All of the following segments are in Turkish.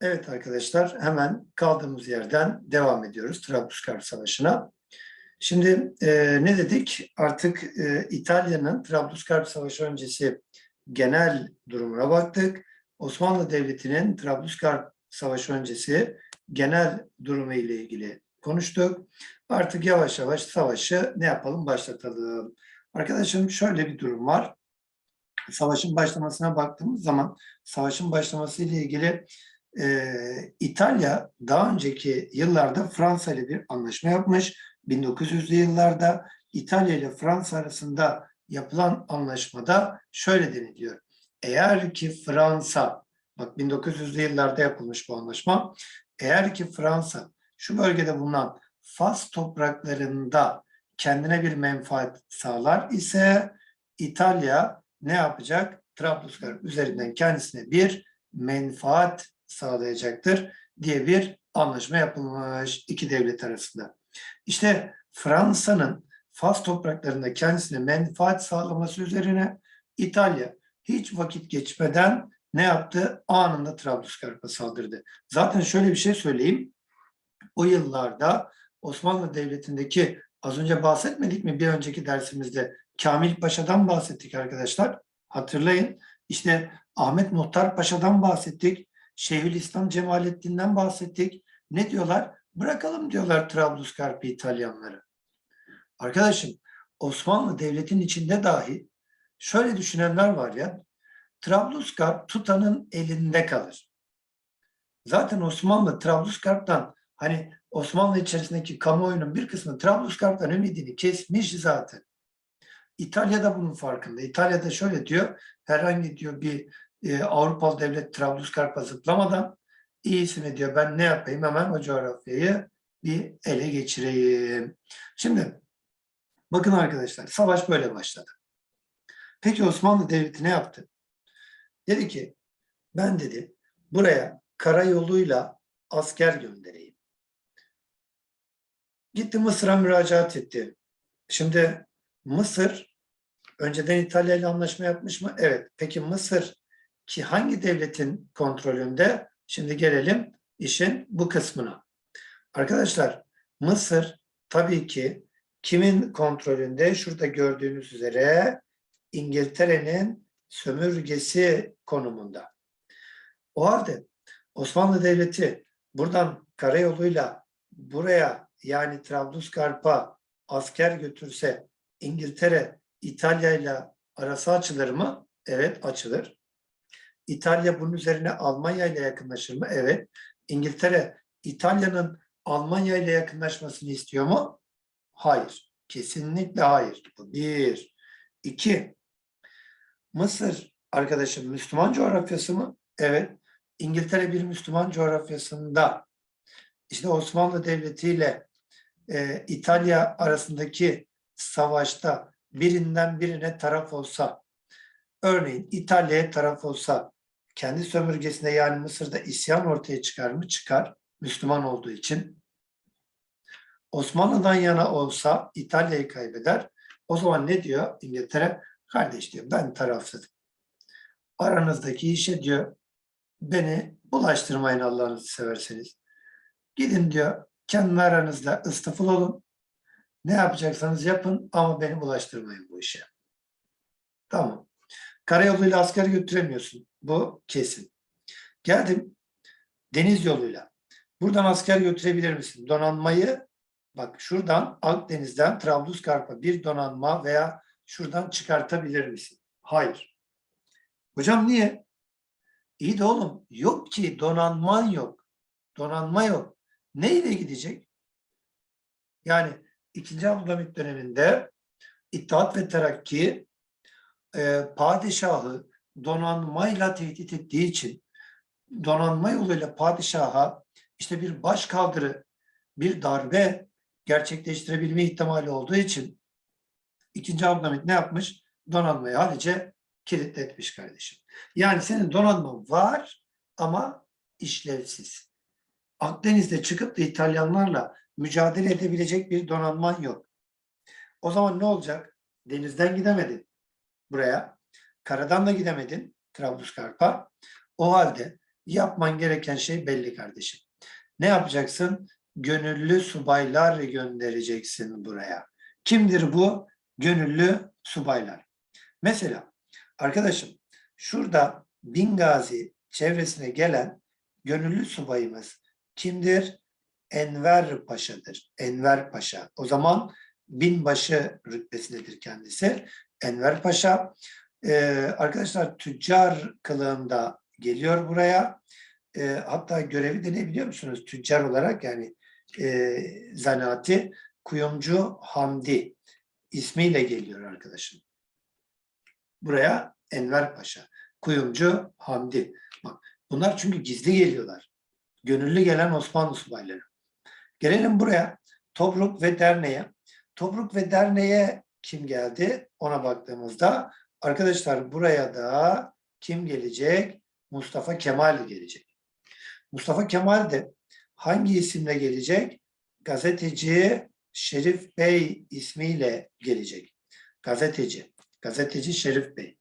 Evet arkadaşlar hemen kaldığımız yerden devam ediyoruz Trablusgarp Savaşı'na. Şimdi e, ne dedik? Artık e, İtalya'nın Trablusgarp Savaşı öncesi genel durumuna baktık. Osmanlı Devleti'nin Trablusgarp Savaşı öncesi genel durumu ile ilgili konuştuk. Artık yavaş yavaş savaşı ne yapalım başlatalım. Arkadaşım şöyle bir durum var. Savaşın başlamasına baktığımız zaman savaşın başlaması ile ilgili e, İtalya daha önceki yıllarda Fransa ile bir anlaşma yapmış. 1900'lü yıllarda İtalya ile Fransa arasında yapılan anlaşmada şöyle deniliyor. Eğer ki Fransa, bak 1900'lü yıllarda yapılmış bu anlaşma, eğer ki Fransa şu bölgede bulunan Fas topraklarında kendine bir menfaat sağlar ise İtalya ne yapacak? Trablusgarp üzerinden kendisine bir menfaat sağlayacaktır diye bir anlaşma yapılmış iki devlet arasında. İşte Fransa'nın Fas topraklarında kendisine menfaat sağlaması üzerine İtalya hiç vakit geçmeden ne yaptı? Anında Trablusgarp'a saldırdı. Zaten şöyle bir şey söyleyeyim. O yıllarda Osmanlı Devleti'ndeki az önce bahsetmedik mi bir önceki dersimizde Kamil Paşa'dan bahsettik arkadaşlar. Hatırlayın. İşte Ahmet Muhtar Paşa'dan bahsettik. Şeyhülislam Cemalettin'den bahsettik. Ne diyorlar? Bırakalım diyorlar Trablusgarp'ı İtalyanları. Arkadaşım Osmanlı Devleti'nin içinde dahi şöyle düşünenler var ya. Trablusgarp tutanın elinde kalır. Zaten Osmanlı Trablusgarp'tan hani Osmanlı içerisindeki kamuoyunun bir kısmı Trablusgarp'tan ümidini kesmiş zaten. İtalya da bunun farkında. İtalya'da şöyle diyor, herhangi diyor bir e, Avrupalı devlet Trablusgarp'a zıplamadan iyisini diyor ben ne yapayım hemen o coğrafyayı bir ele geçireyim. Şimdi bakın arkadaşlar savaş böyle başladı. Peki Osmanlı Devleti ne yaptı? Dedi ki ben dedi buraya karayoluyla asker göndereyim. Gitti Mısır'a müracaat etti. Şimdi Mısır önceden İtalya ile anlaşma yapmış mı? Evet. Peki Mısır ki hangi devletin kontrolünde? Şimdi gelelim işin bu kısmına. Arkadaşlar Mısır tabii ki kimin kontrolünde? Şurada gördüğünüz üzere İngiltere'nin sömürgesi konumunda. O halde Osmanlı Devleti buradan karayoluyla buraya yani Trablusgarp'a asker götürse İngiltere İtalya ile arası açılır mı? Evet açılır. İtalya bunun üzerine Almanya ile yakınlaşır mı? Evet. İngiltere İtalya'nın Almanya ile yakınlaşmasını istiyor mu? Hayır. Kesinlikle hayır. Bir. İki. Mısır arkadaşım Müslüman coğrafyası mı? Evet. İngiltere bir Müslüman coğrafyasında işte Osmanlı Devleti ile e, İtalya arasındaki savaşta birinden birine taraf olsa, örneğin İtalya'ya taraf olsa, kendi sömürgesinde yani Mısır'da isyan ortaya çıkar mı? Çıkar. Müslüman olduğu için. Osmanlı'dan yana olsa İtalya'yı kaybeder. O zaman ne diyor İngiltere? Kardeş diyor ben tarafsızım. Aranızdaki işe diyor beni bulaştırmayın Allah'ınızı severseniz. Gidin diyor kendi aranızda ıstıfıl olun. Ne yapacaksanız yapın ama beni bulaştırmayın bu işe. Tamam. Karayoluyla asker götüremiyorsun. Bu kesin. Geldim deniz yoluyla. Buradan asker götürebilir misin? Donanmayı bak şuradan Akdeniz'den Trablusgarp'a bir donanma veya şuradan çıkartabilir misin? Hayır. Hocam niye? İyi de oğlum yok ki donanman yok. Donanma yok. Ne ile gidecek? Yani 2. Abdülhamit döneminde İttihat ve Terakki e, padişahı donanmayla tehdit ettiği için donanma yoluyla padişaha işte bir baş kaldırı, bir darbe gerçekleştirebilme ihtimali olduğu için 2. Abdülhamit ne yapmış? Donanmayı halice kilitletmiş kardeşim. Yani senin donanman var ama işlevsiz. Akdeniz'de çıkıp da İtalyanlarla mücadele edebilecek bir donanman yok. O zaman ne olacak? Denizden gidemedin buraya. Karadan da gidemedin Trablusgarp'a. O halde Yapman gereken şey belli kardeşim. Ne yapacaksın? Gönüllü subaylar göndereceksin buraya. Kimdir bu? Gönüllü subaylar. Mesela arkadaşım şurada Bingazi çevresine gelen gönüllü subayımız kimdir? Enver Paşa'dır. Enver Paşa. O zaman binbaşı rütbesindedir kendisi. Enver Paşa. Ee, arkadaşlar tüccar kılığında geliyor buraya. Ee, hatta görevi de ne biliyor musunuz? Tüccar olarak yani e, zanaati kuyumcu Hamdi ismiyle geliyor arkadaşım. Buraya Enver Paşa. Kuyumcu Hamdi. Bak bunlar çünkü gizli geliyorlar. Gönüllü gelen Osmanlı subayları. Gelelim buraya. Tobruk ve Derneğe. Tobruk ve Derneğe kim geldi? Ona baktığımızda arkadaşlar buraya da kim gelecek? Mustafa Kemal gelecek. Mustafa Kemal de hangi isimle gelecek? Gazeteci Şerif Bey ismiyle gelecek. Gazeteci. Gazeteci Şerif Bey.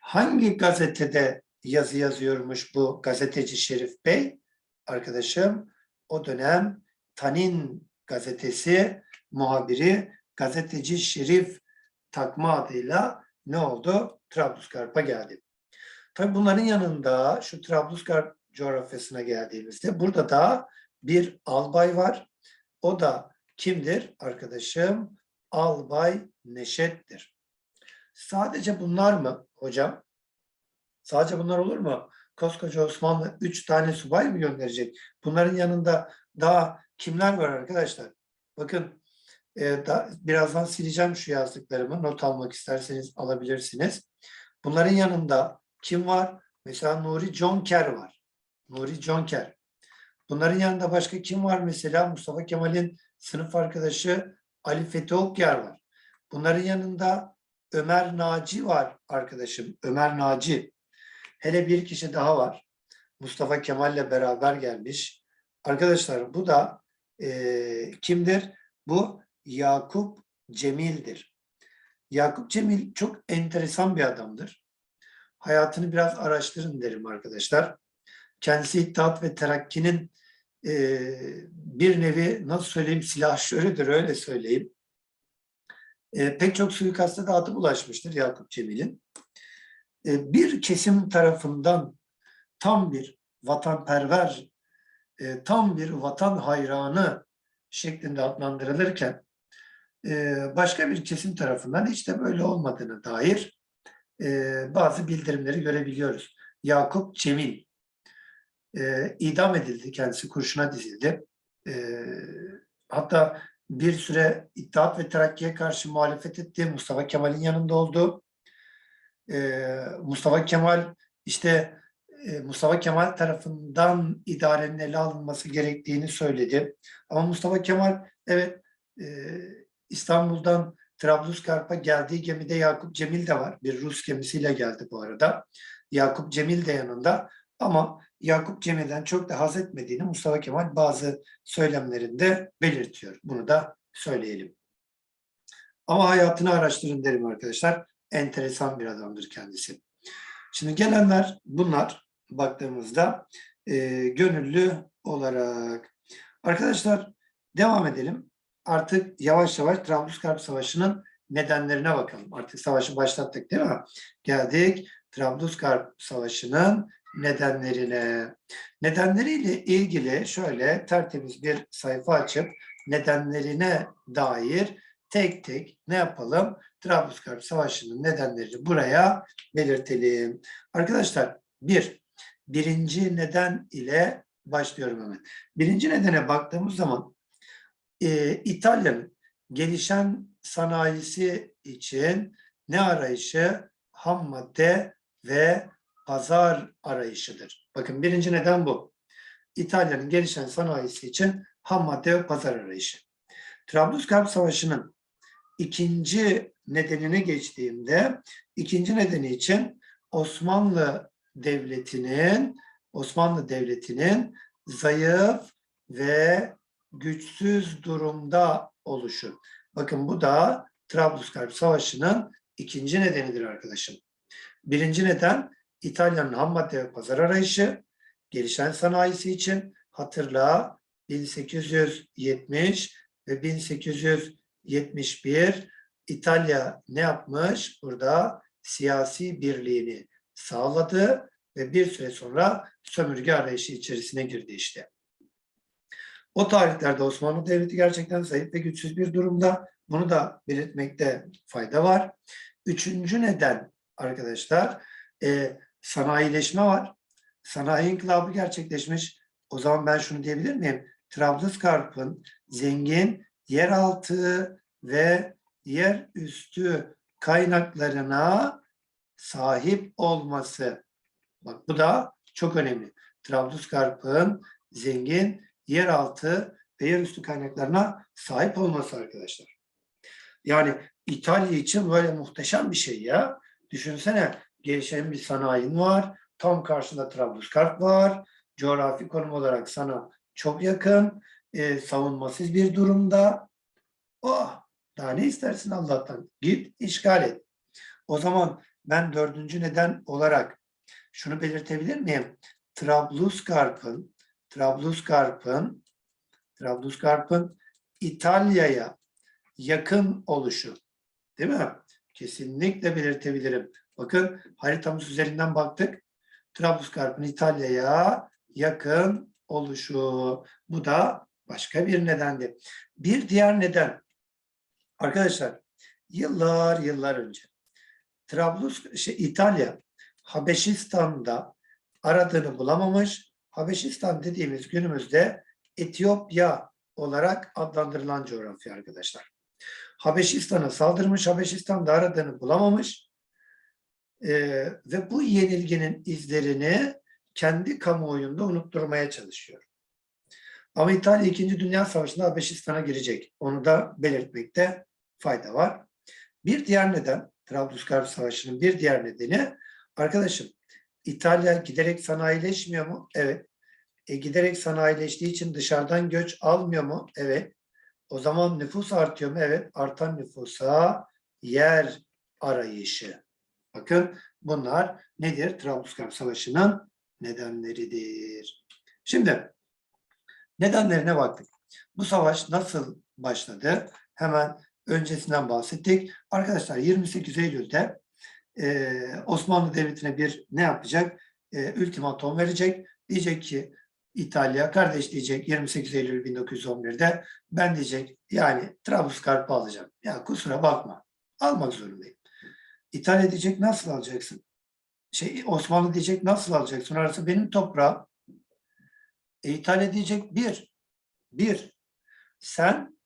Hangi gazetede yazı yazıyormuş bu gazeteci Şerif Bey? Arkadaşım o dönem Tanin gazetesi muhabiri gazeteci Şerif takma adıyla ne oldu? Trablusgarp'a geldi. Tabii bunların yanında şu Trablusgarp coğrafyasına geldiğimizde burada da bir albay var. O da kimdir arkadaşım? Albay Neşet'tir. Sadece bunlar mı hocam? Sadece bunlar olur mu? Koskoca Osmanlı üç tane subay mı gönderecek? Bunların yanında daha kimler var arkadaşlar? Bakın e, da, birazdan sileceğim şu yazdıklarımı. Not almak isterseniz alabilirsiniz. Bunların yanında kim var? Mesela Nuri Jonker var. Nuri Jonker. Bunların yanında başka kim var mesela? Mustafa Kemal'in sınıf arkadaşı Ali Fethi Okyar var. Bunların yanında Ömer Naci var arkadaşım. Ömer Naci. Hele bir kişi daha var. Mustafa Kemal'le beraber gelmiş. Arkadaşlar bu da e, kimdir? Bu Yakup Cemil'dir. Yakup Cemil çok enteresan bir adamdır. Hayatını biraz araştırın derim arkadaşlar. Kendisi İttihat ve Terakki'nin e, bir nevi nasıl söyleyeyim silahşörüdür öyle söyleyeyim. E, pek çok suikasta da adı bulaşmıştır Yakup Cemil'in. E, bir kesim tarafından tam bir vatanperver, e, tam bir vatan hayranı şeklinde adlandırılırken başka bir kesim tarafından hiç de böyle olmadığına dair e, bazı bildirimleri görebiliyoruz. Yakup Cemil e, idam edildi, kendisi kurşuna dizildi. E, hatta bir süre İttihat ve Terakki'ye karşı muhalefet etti. Mustafa Kemal'in yanında oldu. Mustafa Kemal işte Mustafa Kemal tarafından idarenin ele alınması gerektiğini söyledi. Ama Mustafa Kemal evet İstanbul'dan Trablusgarp'a geldiği gemide Yakup Cemil de var. Bir Rus gemisiyle geldi bu arada. Yakup Cemil de yanında ama Yakup Cemil'den çok da haz etmediğini Mustafa Kemal bazı söylemlerinde belirtiyor. Bunu da söyleyelim. Ama hayatını araştırın derim arkadaşlar. Enteresan bir adamdır kendisi. Şimdi gelenler bunlar baktığımızda e, gönüllü olarak. Arkadaşlar devam edelim. Artık yavaş yavaş Trablusgarp Savaşı'nın nedenlerine bakalım. Artık savaşı başlattık değil mi? Geldik Trablusgarp Savaşı'nın nedenlerine. Nedenleriyle ilgili şöyle tertemiz bir sayfa açıp nedenlerine dair tek tek ne yapalım? Trablusgarp Savaşı'nın nedenlerini buraya belirtelim. Arkadaşlar bir, birinci neden ile başlıyorum hemen. Birinci nedene baktığımız zaman e, İtalya'nın gelişen sanayisi için ne arayışı? Ham madde ve pazar arayışıdır. Bakın birinci neden bu. İtalya'nın gelişen sanayisi için ham madde ve pazar arayışı. Trablusgarp Savaşı'nın ikinci nedenine geçtiğimde ikinci nedeni için Osmanlı Devleti'nin Osmanlı Devleti'nin zayıf ve güçsüz durumda oluşu. Bakın bu da Trablusgarp Savaşı'nın ikinci nedenidir arkadaşım. Birinci neden İtalya'nın ham madde pazar arayışı. gelişen sanayisi için hatırla 1870 ve 1871 İtalya ne yapmış? Burada siyasi birliğini sağladı ve bir süre sonra sömürge arayışı içerisine girdi işte. O tarihlerde Osmanlı Devleti gerçekten zayıf ve güçsüz bir durumda. Bunu da belirtmekte fayda var. Üçüncü neden arkadaşlar e, sanayileşme var. Sanayi inkılabı gerçekleşmiş. O zaman ben şunu diyebilir miyim? Trablusgarp'ın zengin yeraltı ve yer üstü kaynaklarına sahip olması. Bak bu da çok önemli. Trablusgarp'ın zengin yeraltı ve yerüstü kaynaklarına sahip olması arkadaşlar. Yani İtalya için böyle muhteşem bir şey ya. Düşünsene gelişen bir sanayin var. Tam karşında Trablusgarp var. Coğrafi konum olarak sana çok yakın. E, savunmasız bir durumda. Oh daha ne istersin Allah'tan? Git işgal et. O zaman ben dördüncü neden olarak şunu belirtebilir miyim? Trablusgarp'ın Trablusgarp'ın Trablusgarp'ın İtalya'ya yakın oluşu. Değil mi? Kesinlikle belirtebilirim. Bakın haritamız üzerinden baktık. Trablusgarp'ın İtalya'ya yakın oluşu. Bu da başka bir nedendi. Bir diğer neden. Arkadaşlar yıllar yıllar önce Trablus şey, İtalya Habeşistan'da aradığını bulamamış. Habeşistan dediğimiz günümüzde Etiyopya olarak adlandırılan coğrafya arkadaşlar. Habeşistan'a saldırmış, Habeşistan'da aradığını bulamamış ee, ve bu yenilginin izlerini kendi kamuoyunda unutturmaya çalışıyor. Ama İtalya 2. Dünya Savaşı'nda Habeşistan'a girecek. Onu da belirtmekte fayda var. Bir diğer neden, Trablusgarp Savaşı'nın bir diğer nedeni, arkadaşım İtalya giderek sanayileşmiyor mu? Evet. E, giderek sanayileştiği için dışarıdan göç almıyor mu? Evet. O zaman nüfus artıyor mu? Evet. Artan nüfusa yer arayışı. Bakın bunlar nedir? Trablusgarp Savaşı'nın nedenleridir. Şimdi nedenlerine baktık. Bu savaş nasıl başladı? Hemen öncesinden bahsettik. Arkadaşlar 28 Eylül'de e, Osmanlı Devleti'ne bir ne yapacak? E, ultimatom verecek. Diyecek ki İtalya kardeş diyecek 28 Eylül 1911'de ben diyecek yani Trablusgarp'ı alacağım. Ya kusura bakma almak zorundayım. İtalya diyecek nasıl alacaksın? Şey Osmanlı diyecek nasıl alacaksın? Orası benim toprağım. E, İtalya diyecek bir, bir sen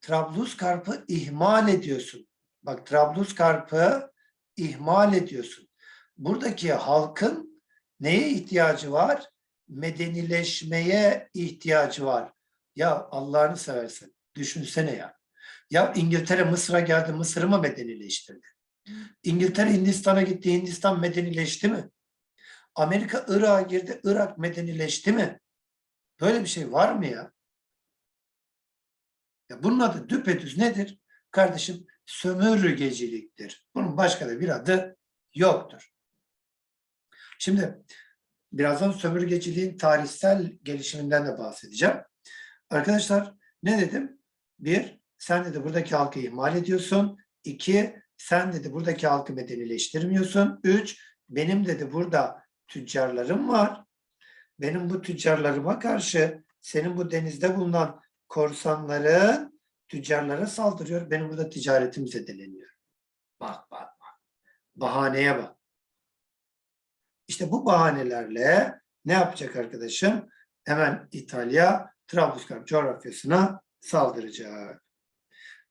Trablusgarp'ı ihmal ediyorsun. Bak Trablusgarp'ı ihmal ediyorsun. Buradaki halkın neye ihtiyacı var? Medenileşmeye ihtiyacı var. Ya Allah'ını seversen düşünsene ya. Ya İngiltere Mısır'a geldi, Mısır'ı mı medenileştirdi? İngiltere Hindistan'a gitti, Hindistan medenileşti mi? Amerika Irak'a girdi, Irak medenileşti mi? Böyle bir şey var mı ya? Ya bunun adı düpedüz nedir? Kardeşim sömürgeciliktir. Bunun başka da bir adı yoktur. Şimdi birazdan sömürgeciliğin tarihsel gelişiminden de bahsedeceğim. Arkadaşlar ne dedim? Bir, sen dedi buradaki halkı ihmal ediyorsun. İki, sen dedi buradaki halkı medenileştirmiyorsun. Üç, benim dedi burada tüccarlarım var. Benim bu tüccarlarıma karşı senin bu denizde bulunan korsanların tüccarlara saldırıyor. Benim burada ticaretim zedeleniyor. Bak bak bak. Bahaneye bak. İşte bu bahanelerle ne yapacak arkadaşım? Hemen İtalya Trablusgarp coğrafyasına saldıracak.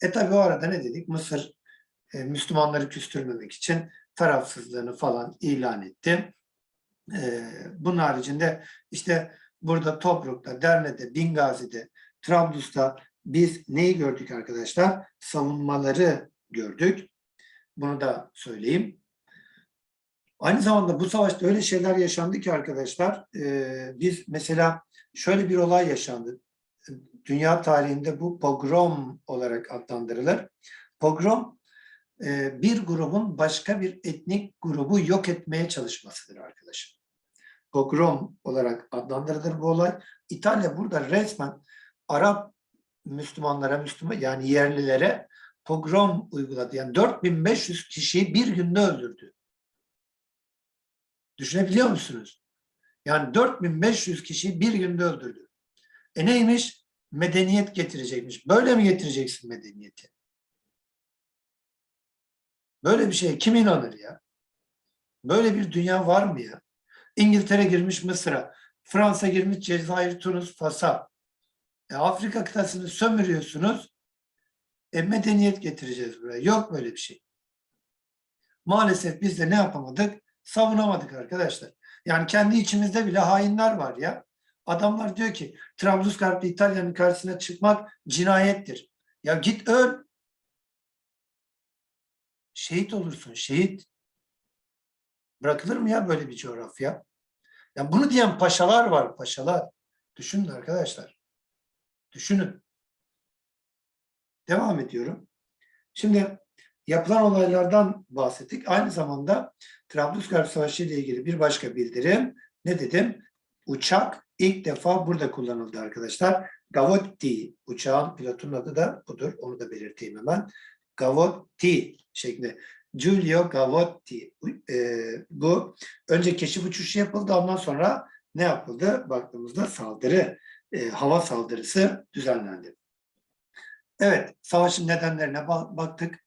E tabi o arada ne dedik? Mısır e, Müslümanları küstürmemek için tarafsızlığını falan ilan etti. E, bunun haricinde işte burada Tobruk'ta, Derne'de, Bingazi'de, Trablus'ta biz neyi gördük arkadaşlar? Savunmaları gördük. Bunu da söyleyeyim. Aynı zamanda bu savaşta öyle şeyler yaşandı ki arkadaşlar, e, biz mesela şöyle bir olay yaşandı. Dünya tarihinde bu pogrom olarak adlandırılır. Pogrom, e, bir grubun başka bir etnik grubu yok etmeye çalışmasıdır arkadaşım. pogrom olarak adlandırılır bu olay. İtalya burada resmen Arap Müslümanlara, Müslüman yani yerlilere pogrom uyguladı. Yani 4500 kişiyi bir günde öldürdü. Düşünebiliyor musunuz? Yani 4500 kişiyi bir günde öldürdü. E neymiş? Medeniyet getirecekmiş. Böyle mi getireceksin medeniyeti? Böyle bir şeye kim inanır ya? Böyle bir dünya var mı ya? İngiltere girmiş Mısır'a, Fransa girmiş Cezayir, Tunus, Fas'a. E, Afrika kıtasını sömürüyorsunuz. E, medeniyet getireceğiz buraya. Yok böyle bir şey. Maalesef biz de ne yapamadık? Savunamadık arkadaşlar. Yani kendi içimizde bile hainler var ya. Adamlar diyor ki Trablusgarp'ta İtalya'nın karşısına çıkmak cinayettir. Ya git öl. Şehit olursun, şehit. Bırakılır mı ya böyle bir coğrafya? Ya bunu diyen paşalar var, paşalar. Düşünün arkadaşlar. Düşünün. Devam ediyorum. Şimdi yapılan olaylardan bahsettik. Aynı zamanda Trablusgarp Savaşı ile ilgili bir başka bildirim. Ne dedim? Uçak ilk defa burada kullanıldı arkadaşlar. Gavotti uçağın pilotunun adı da budur. Onu da belirteyim hemen. Gavotti şeklinde. Giulio Gavotti. E, bu önce keşif uçuşu yapıldı. Ondan sonra ne yapıldı? Baktığımızda saldırı, e, hava saldırısı düzenlendi. Evet, savaşın nedenlerine ba- baktık.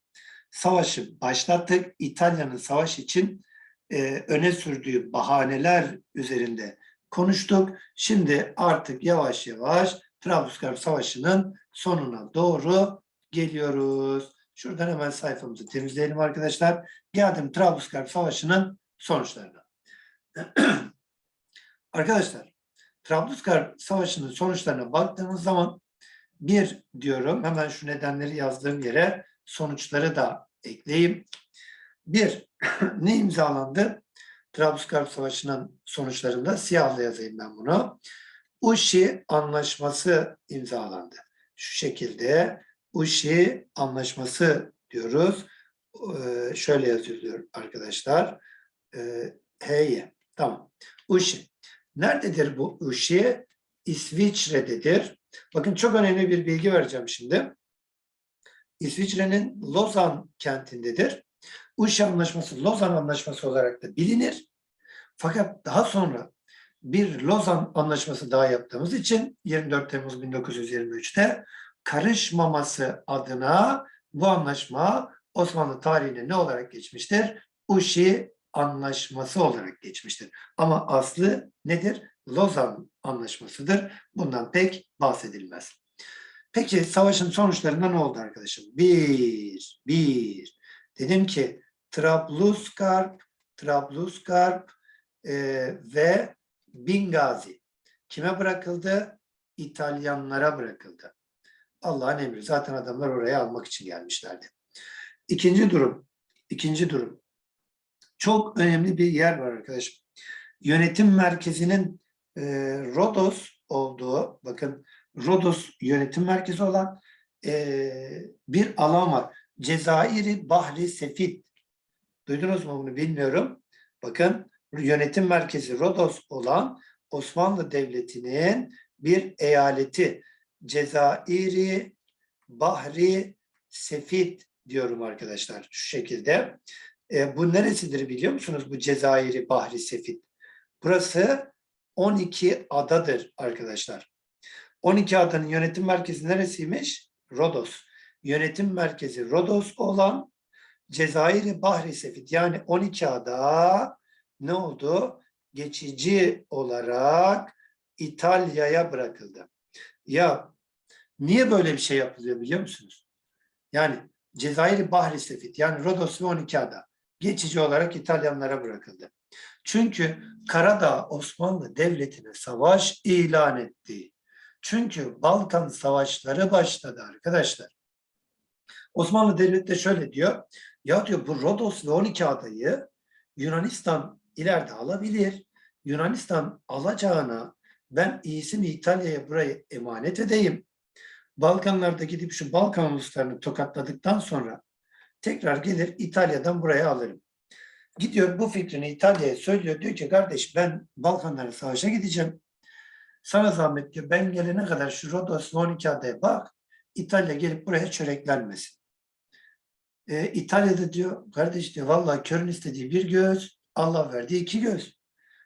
Savaşı başlattık. İtalya'nın savaş için e, öne sürdüğü bahaneler üzerinde konuştuk. Şimdi artık yavaş yavaş Trablusgarp Savaşı'nın sonuna doğru geliyoruz. Şuradan hemen sayfamızı temizleyelim arkadaşlar. Geldim Trablusgarp Savaşı'nın sonuçlarına. arkadaşlar, Trablusgarp Savaşı'nın sonuçlarına baktığımız zaman bir diyorum, hemen şu nedenleri yazdığım yere sonuçları da ekleyeyim. Bir, ne imzalandı? Trablusgarp Savaşı'nın sonuçlarında siyahla yazayım ben bunu. Uşi Anlaşması imzalandı. Şu şekilde Uşi Anlaşması diyoruz. Ee, şöyle yazılıyor arkadaşlar. Ee, H'ye. Tamam. Uşi. Nerededir bu Uşi? İsviçre'dedir. Bakın çok önemli bir bilgi vereceğim şimdi. İsviçre'nin Lozan kentindedir. Uşi Anlaşması Lozan Anlaşması olarak da bilinir. Fakat daha sonra bir Lozan Anlaşması daha yaptığımız için 24 Temmuz 1923'te karışmaması adına bu anlaşma Osmanlı tarihine ne olarak geçmiştir? Uşi Anlaşması olarak geçmiştir. Ama aslı nedir? Lozan Anlaşması'dır. Bundan pek bahsedilmez. Peki savaşın sonuçlarında ne oldu arkadaşım? Bir, bir. Dedim ki Trablusgarp, Trablusgarp e, ve Bingazi kime bırakıldı? İtalyanlara bırakıldı. Allah'ın emri. Zaten adamlar oraya almak için gelmişlerdi. İkinci durum, ikinci durum. Çok önemli bir yer var arkadaşım. Yönetim merkezinin e, Rodos olduğu, bakın Rodos yönetim merkezi olan e, bir alan var. Cezayir'i Bahri Sefit. Duydunuz mu bunu bilmiyorum. Bakın yönetim merkezi Rodos olan Osmanlı Devleti'nin bir eyaleti. Cezayir'i Bahri Sefit diyorum arkadaşlar şu şekilde. E, bu neresidir biliyor musunuz bu Cezayir'i Bahri Sefit? Burası 12 adadır arkadaşlar. 12 adanın yönetim merkezi neresiymiş? Rodos. Yönetim merkezi Rodos olan Cezayir Bahri Sefit yani 12 ada ne oldu? Geçici olarak İtalya'ya bırakıldı. Ya niye böyle bir şey yapılıyor biliyor musunuz? Yani Cezayir Bahri Sefit yani Rodos ve 12 ada geçici olarak İtalyanlara bırakıldı. Çünkü Karadağ Osmanlı Devleti'ne savaş ilan etti. Çünkü Balkan savaşları başladı arkadaşlar. Osmanlı Devleti de şöyle diyor. Ya diyor bu Rodos ve 12 adayı Yunanistan ileride alabilir. Yunanistan alacağına ben iyisini İtalya'ya burayı emanet edeyim. Balkanlarda gidip şu Balkan uluslarını tokatladıktan sonra tekrar gelir İtalya'dan buraya alırım. gidiyor bu fikrini İtalya'ya söylüyor. Diyor ki kardeş ben Balkanlara savaşa gideceğim. Sana zahmet diyor ben gelene kadar şu Rodos ve 12 adaya bak. İtalya gelip buraya çöreklenmesin. Ee, İtalya'da diyor kardeş diyor vallahi körün istediği bir göz Allah verdiği iki göz.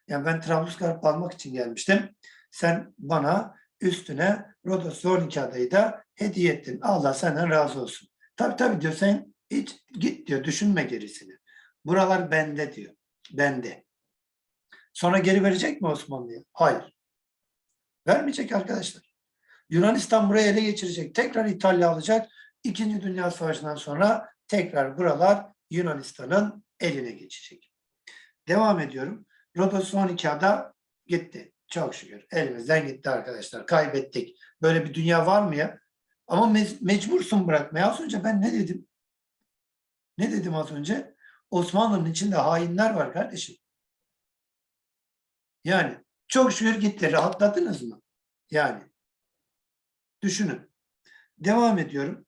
Yani ben Trablusgarp almak için gelmiştim. Sen bana üstüne Rodos ve 12 adayı da hediye ettin. Allah senden razı olsun. Tabii tabii diyor sen hiç git diyor düşünme gerisini. Buralar bende diyor. Bende. Sonra geri verecek mi Osmanlı'ya? Hayır. Vermeyecek arkadaşlar. Yunanistan buraya ele geçirecek. Tekrar İtalya alacak. İkinci Dünya Savaşı'ndan sonra tekrar buralar Yunanistan'ın eline geçecek. Devam ediyorum. Rodos 12 ada gitti. Çok şükür. Elimizden gitti arkadaşlar. Kaybettik. Böyle bir dünya var mı ya? Ama me- mecbursun bırakmaya. Az önce ben ne dedim? Ne dedim az önce? Osmanlı'nın içinde hainler var kardeşim. Yani çok şükür gitti. Rahatladınız mı? Yani. Düşünün. Devam ediyorum.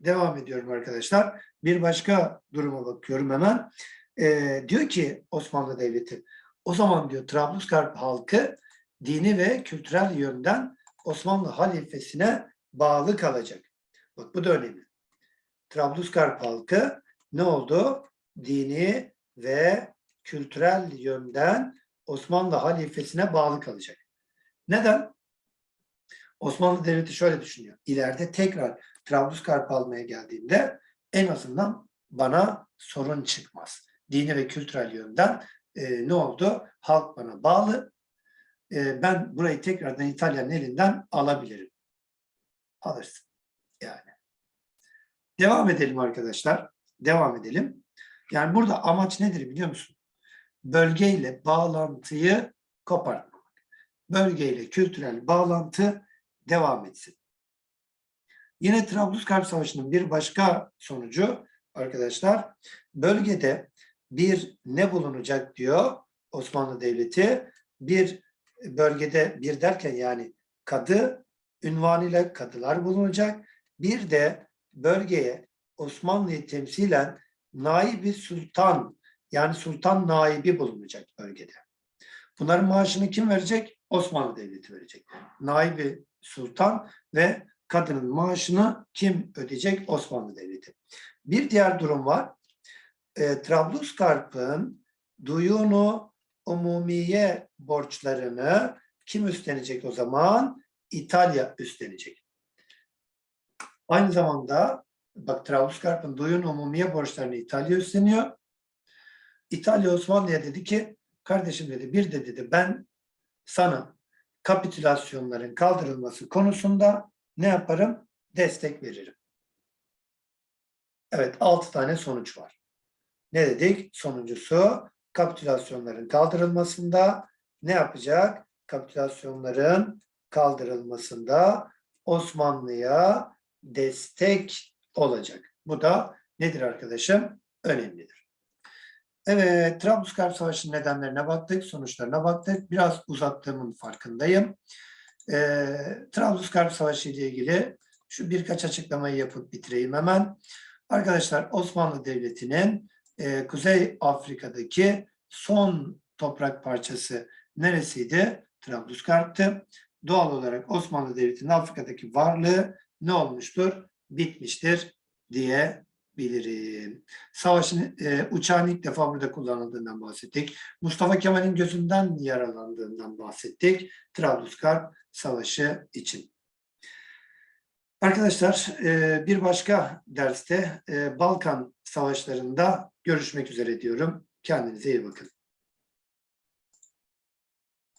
Devam ediyorum arkadaşlar. Bir başka duruma bakıyorum hemen. Ee, diyor ki Osmanlı Devleti, o zaman diyor Trablusgarp halkı dini ve kültürel yönden Osmanlı halifesine bağlı kalacak. Bak bu da önemli. Trablusgarp halkı ne oldu? Dini ve kültürel yönden Osmanlı halifesine bağlı kalacak. Neden? Osmanlı Devleti şöyle düşünüyor. İleride tekrar Trablusgarp almaya geldiğimde en azından bana sorun çıkmaz. Dini ve kültürel yönden e, ne oldu? Halk bana bağlı. E, ben burayı tekrardan İtalya'nın elinden alabilirim. Alırsın. Yani. Devam edelim arkadaşlar. Devam edelim. Yani burada amaç nedir biliyor musun? Bölgeyle bağlantıyı kopartmak. Bölgeyle kültürel bağlantı devam etsin. Yine Trablusgarp Savaşı'nın bir başka sonucu arkadaşlar bölgede bir ne bulunacak diyor Osmanlı Devleti. Bir bölgede bir derken yani kadı ünvanıyla kadılar bulunacak. Bir de bölgeye Osmanlı'yı temsilen naibi sultan yani sultan naibi bulunacak bölgede. Bunların maaşını kim verecek? Osmanlı Devleti verecek. Naibi sultan ve kadının maaşını kim ödeyecek? Osmanlı Devleti. Bir diğer durum var. E, Trablusgarp'ın duyunu umumiye borçlarını kim üstlenecek o zaman? İtalya üstlenecek. Aynı zamanda bak Trablusgarp'ın duyun umumiye borçlarını İtalya üstleniyor. İtalya Osmanlı'ya dedi ki kardeşim dedi bir de dedi ben sana kapitülasyonların kaldırılması konusunda ne yaparım? Destek veririm. Evet, altı tane sonuç var. Ne dedik? Sonuncusu kapitülasyonların kaldırılmasında ne yapacak? Kapitülasyonların kaldırılmasında Osmanlı'ya destek olacak. Bu da nedir arkadaşım? Önemlidir. Evet, Trablusgarp Savaşı'nın nedenlerine baktık, sonuçlarına baktık. Biraz uzattığımın farkındayım. E, Trablusgarp Savaşı ile ilgili şu birkaç açıklamayı yapıp bitireyim hemen. Arkadaşlar Osmanlı Devleti'nin e, Kuzey Afrika'daki son toprak parçası neresiydi? Trablusgarp'tı. Doğal olarak Osmanlı Devleti'nin Afrika'daki varlığı ne olmuştur? Bitmiştir diyebilirim. Savaşın e, uçağın ilk defa burada kullanıldığından bahsettik. Mustafa Kemal'in gözünden yaralandığından bahsettik. Trablusgarp Savaşı için. Arkadaşlar e, bir başka derste e, Balkan Savaşları'nda görüşmek üzere diyorum. Kendinize iyi bakın.